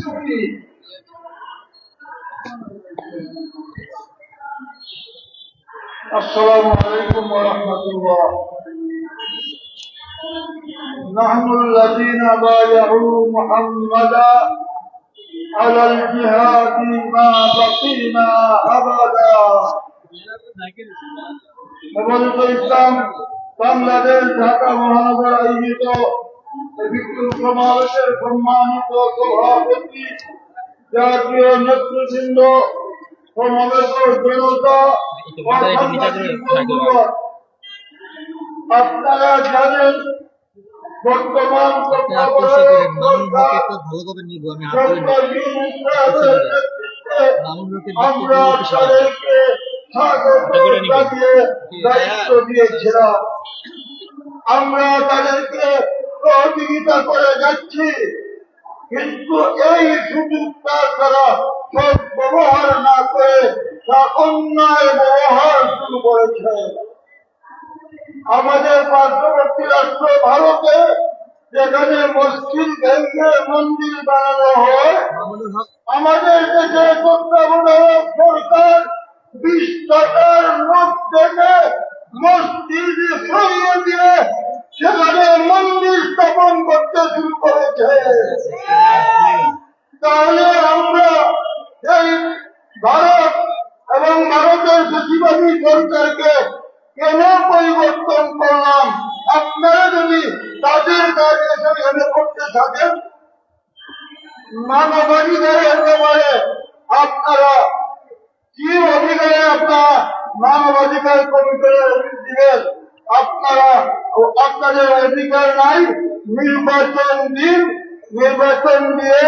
ছুটি السلام عليكم ورحمة الله نحن الذين بايعوا محمدا على الجهاد ما بقينا أبدا হেফাজত ইসলাম বাংলাদেশ ঢাকা মহানগর আয়োজিত এই বিক্ষোভ সমাবেশের সম্মানিত সভাপতি, জাতীয় নেতৃবৃন্দ সমাবেশ জনতা আপনারা জানেন, বর্তমান আমরা তাদেরকে স্বাগত দিয়েছিলাম। আমরা তাদেরকে সহযোগিতা করে যাচ্ছি। কিন্তু এই সুযোগটা তারা সব ব্যবহার না করে অন্যায় ব্যবহার শুরু করেছে। আমাদের পার্শ্ববর্তী রাষ্ট্র ভারতে, যেখানে মসজিদ ভেঙে মন্দির বানানো হয়, আমাদের দেশে তত্ত্বাবধায়ক সরকার বিশ টাকার নোট থেকে মসজিদ সরিয়ে দিয়ে সেখানে মন্দির স্থাপন করতে শুরু করেছে তাহলে আমরা এই ভারত এবং ভারতের সচিবাদী সরকারকে কেন পরিবর্তন করলাম? আপনারা যদি তাদের কাজ সেখানে করতে থাকেন, মানবাধিকারের ব্যাপারে আপনারা কি অধিকারে আপনারা মানবাধিকার কমিশনের দিবেন? আপনারা আপনাদের অধিকার নাই। নির্বাচন দিন, নির্বাচন দিয়ে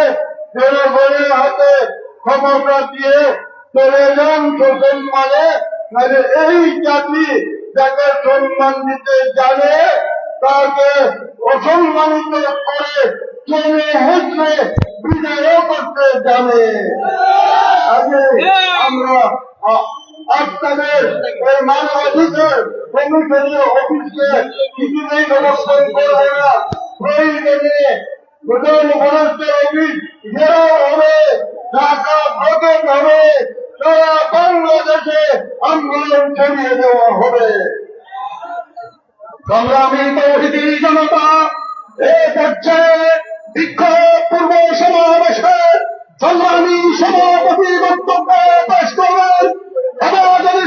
জনগণের হাতে ক্ষমতা দিয়ে যান শোষণ মানে মানে এই জাতি যাকে সম্মান দিতে জানে, তাকে অসম্মানিত করে চলে হেসে বিদায় করতে জানে। আমরা মানবাধিকার কমিশনের অফিসকে কিছুতেই সমর্থন করবে না। প্রয়োজনে প্রধান অফিস ঘেরাও হবে, ঢাকা ভোগেন হবে সারা বাংলাদেশে আন্দোলন ছড়িয়ে দেওয়া হবে। সংগ্রামী তৌহিদি জনতা, এ পর্যায়ে বিক্ষোভ পূর্ব সমাবেশে সংগ্রামী সভাপতি বক্তব্য পেশ করবেন। হেফাজত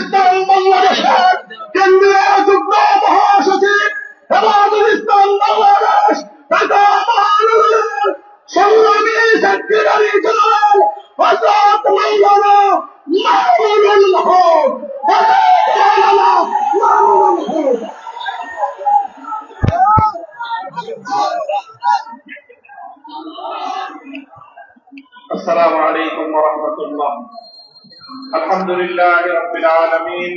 السلام عليكم ورحمة الله الحمد لله رب العالمين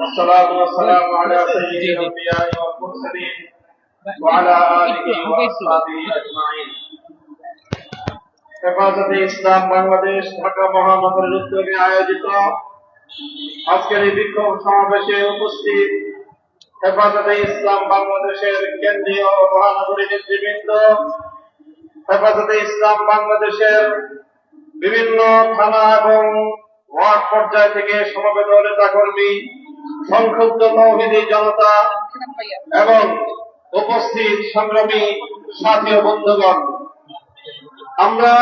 والصلاة والسلام على سيد الأنبياء والمرسلين وعلى آله وأصحابه أجمعين হেফাজতে ইসলাম বাংলাদেশ ঢাকা মহানগরের উদ্যোগে আয়োজিত আজকের এই বিক্ষোভ সমাবেশে উপস্থিত হেফাজতে ইসলাম বাংলাদেশের কেন্দ্রীয় মহানগরী নেতৃবৃন্দ, হেফাজতে ইসলাম বাংলাদেশের বিভিন্ন থানা এবং ওয়ার্ড পর্যায় থেকে সমবেত নেতা কর্মী সংক্ষুব্ধ তৌহিদি জনতা এবং উপস্থিত সংগ্রামী সাথী বন্ধুগণ। আমরা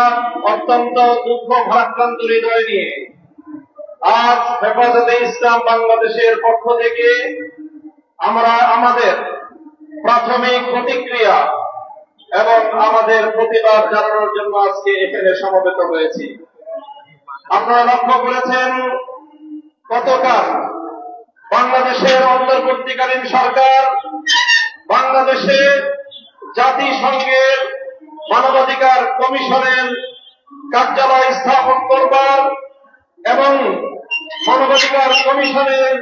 অত্যন্ত দুঃখ ভারাক্রান্ত হৃদয় নিয়ে আজ হেফাজতে ইসলাম বাংলাদেশের পক্ষ থেকে আমরা আমাদের প্রাথমিক প্রতিক্রিয়া এবং আমাদের প্রতিবাদ জানানোর জন্য আজকে এখানে সমবেত হয়েছি। আপনারা লক্ষ্য করেছেন গতকাল বাংলাদেশের অন্তর্বর্তীকালীন সরকার বাংলাদেশে জাতিসংঘের মানবাধিকার কমিশনের কার্যালয় স্থাপন করবার এবং মানবাধিকার কমিশনের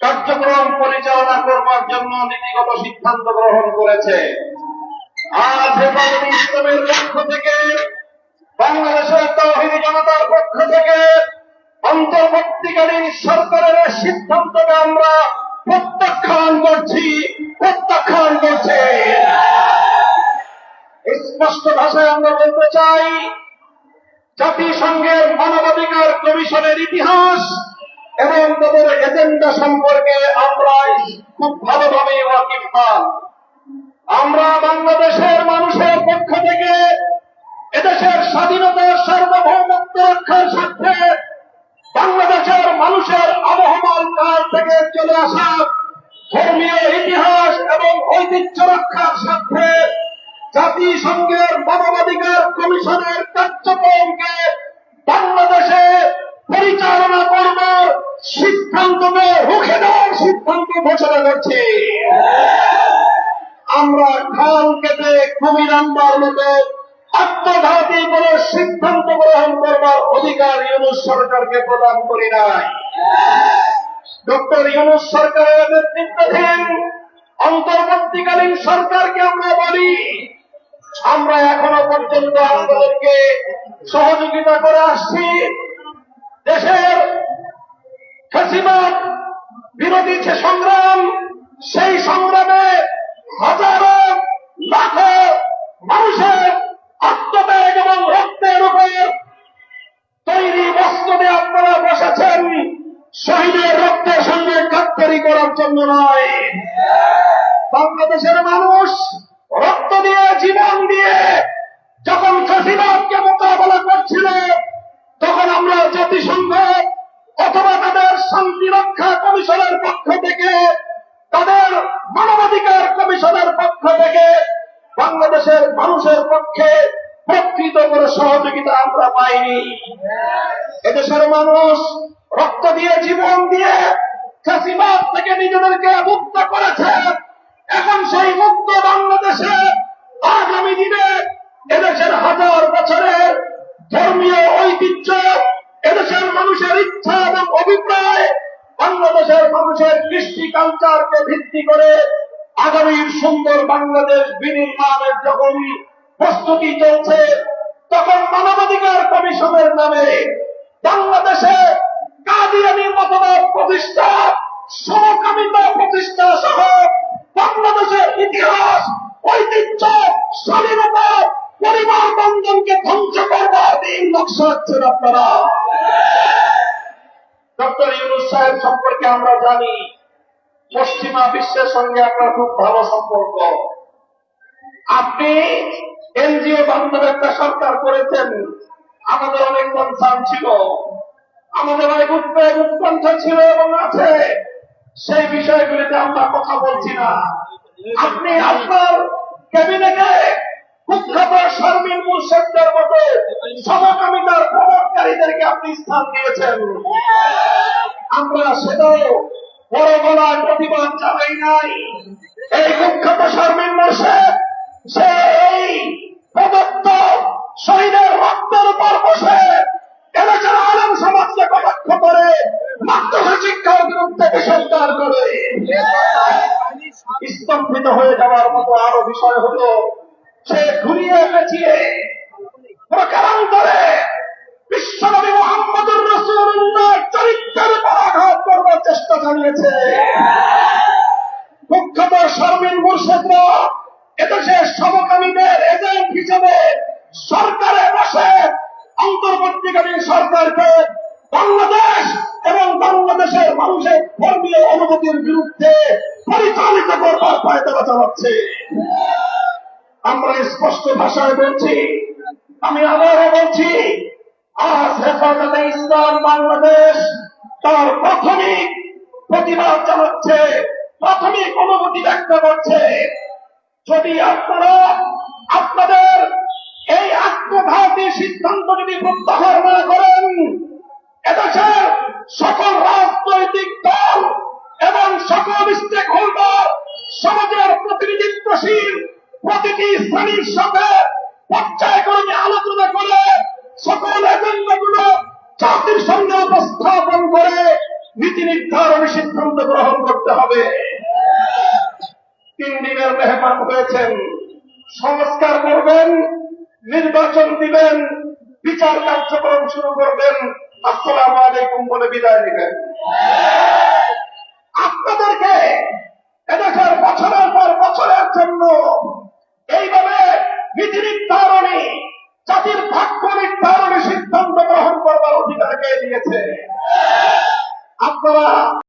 কার্যক্রম পরিচালনা করবার জন্য নীতিগত সিদ্ধান্ত গ্রহণ করেছে। আজ ইসলামের পক্ষ থেকে, বাংলাদেশের তহিদি জনতার পক্ষ থেকে অন্তর্বর্তীকালীন সরকারের সিদ্ধান্তকে আমরা প্রত্যাখ্যান করছি, প্রত্যাখ্যান করছে। স্পষ্ট ভাষায় আমরা বলতে চাই, জাতিসংঘের মানবাধিকার কমিশনের ইতিহাস এবং তাদের এজেন্ডা সম্পর্কে আমরা খুব ভালোভাবে ওয়াকিফান আমরা বাংলাদেশের মানুষের পক্ষ থেকে এদেশের স্বাধীনতার সার্বভৌমত্ব রক্ষার স্বার্থে বাংলাদেশের মানুষের আবহমান কাল থেকে চলে আসা ধর্মীয় ইতিহাস এবং ঐতিহ্য রক্ষার স্বার্থে জাতিসংঘের মানবাধিকার কমিশনের কার্যক্রমকে বাংলাদেশে পরিচালনা করবার সিদ্ধান্তকে রুখে দেওয়ার সিদ্ধান্ত ঘোষণা করছি। আমরা খাল কেটে কুমির আনবার মতো আত্মঘাতী বলে সিদ্ধান্ত গ্রহণ করবার অধিকার ইউনুস সরকারকে প্রদান করি নাই। ডক্টর ইউনুস সরকারের নেতৃত্বাধীন অন্তর্বর্তীকালীন সরকারকে আমরা বলি, আমরা এখনও পর্যন্ত আপনাদেরকে সহযোগিতা করে আসছি। দেশের ফেসিবাদ বিরোধী যে সংগ্রাম, সেই সংগ্রামে হাজারো লাখো মানুষের আত্মত্যাগ এবং রক্তের উপর তৈরি বস্তবে আপনারা বসেছেন। শহীদের রক্তের সঙ্গে কাত্তারি করার জন্য নয়। কমিশনের পক্ষ থেকে বাংলাদেশের মানুষের পক্ষে প্রকৃত করে সহযোগিতা আমরা পাইনি। এদেশের মানুষ রক্ত দিয়ে, জীবন দিয়ে চাষিবাদ থেকে নিজেদেরকে মুক্ত করেছে। এখন সেই মুক্ত বাংলাদেশে আগামী দিনে এদেশের হাজার বছরের ধর্মীয় ঐতিহ্য, এদেশের মানুষের ইচ্ছা এবং অভিপ্রায় বাংলাদেশের মানুষের কৃষ্টি কালচারকে ভিত্তি করে আগামীর সুন্দর বাংলাদেশ বিনির্মাণের যখন প্রস্তুতি চলছে, তখন মানবাধিকার কমিশনের নামে বাংলাদেশে কাদিয়ানি মতবাদ প্রতিষ্ঠা, সমকামিতা প্রতিষ্ঠা সহ বাংলাদেশের ইতিহাস, ঐতিহ্য, স্বাধীনতা পরিবার বন্ধনকে ধ্বংস করবার দিন নকশা হচ্ছেন আপনারা। ডক্টর ইউনুস সাহেব সম্পর্কে আমরা জানি পশ্চিমা বিশ্বের সঙ্গে আপনার খুব ভালো সম্পর্ক। আপনি এনজিও বান্ধব একটা সরকার করেছেন। আমাদের অনেক কনসার্ন ছিল। আমাদের অনেক উদ্বেগ উৎকণ্ঠা ছিল এবং আছে। সেই বিষয়গুলিতে আমরা কথা বলছি না। আপনি আপনার ক্যাবিনেটে কুখ্যাত শারমিন মুর্শেদদের মতো সমকামিতার প্রবর্তকারীদেরকে আপনি স্থান দিয়েছেন। আমরা সেটাও বড় গলায় প্রতিবাদ জানাই নাই। এই কুখ্যাত শারমিন মুর্শেদ সে এই প্রদত্ত শহীদের রক্তের উপর বসে এলাকার আলম সমাজকে কটাক্ষ করে, মাদ্রাসা শিক্ষার বিরুদ্ধে বিষোদ্গার করে। স্তম্ভিত হয়ে যাওয়ার মতো আরও বিষয় হলো চালিয়েছে মুখ্যত শারমিন মুর্শেদরা এদেশের সমকামীদের এজেন্ট হিসেবে সরকারে বসে অন্তর্বর্তীকালীন সরকারকে বাংলাদেশ এবং বাংলাদেশের মানুষের ধর্মীয় অনুমতির বিরুদ্ধে পরিচালিত করবার পায়তারা চালাচ্ছে। আমরা স্পষ্ট ভাষায় বলছি, আমি আবারও বলছি, আজ হেফাজতে ইসলাম বাংলাদেশ তার প্রাথমিক প্রতিবাদ জানাচ্ছে, প্রাথমিক অনুভূতি ব্যক্ত করছে। যদি আপনারা আপনাদের এই আত্মঘাতী সিদ্ধান্ত যদি প্রত্যাহার না করেন, এদেশের সকল রাজনৈতিক দল এবং সকল স্টেক হোল্ডার সমাজের প্রতিনিধিত্বশীল প্রতিটি শ্রেণির সাথে নির্ধারণী সিদ্ধান্ত গ্রহণ করতে হবে। তিন দিনের মেহমান হয়েছেন, সংস্কার করবেন, নির্বাচন দিবেন, বিচার কার্যক্রম শুরু করবেন। আসসালাম আলাইকুম বলে বিদায় নেবেন। আপনাদেরকে এদেশের বছরের পর বছরের জন্য এইভাবে নীতি নির্ধারণী, জাতির ভাগ্য নির্ধারণী সিদ্ধান্ত লাগিয়ে দিয়েছে আপনারা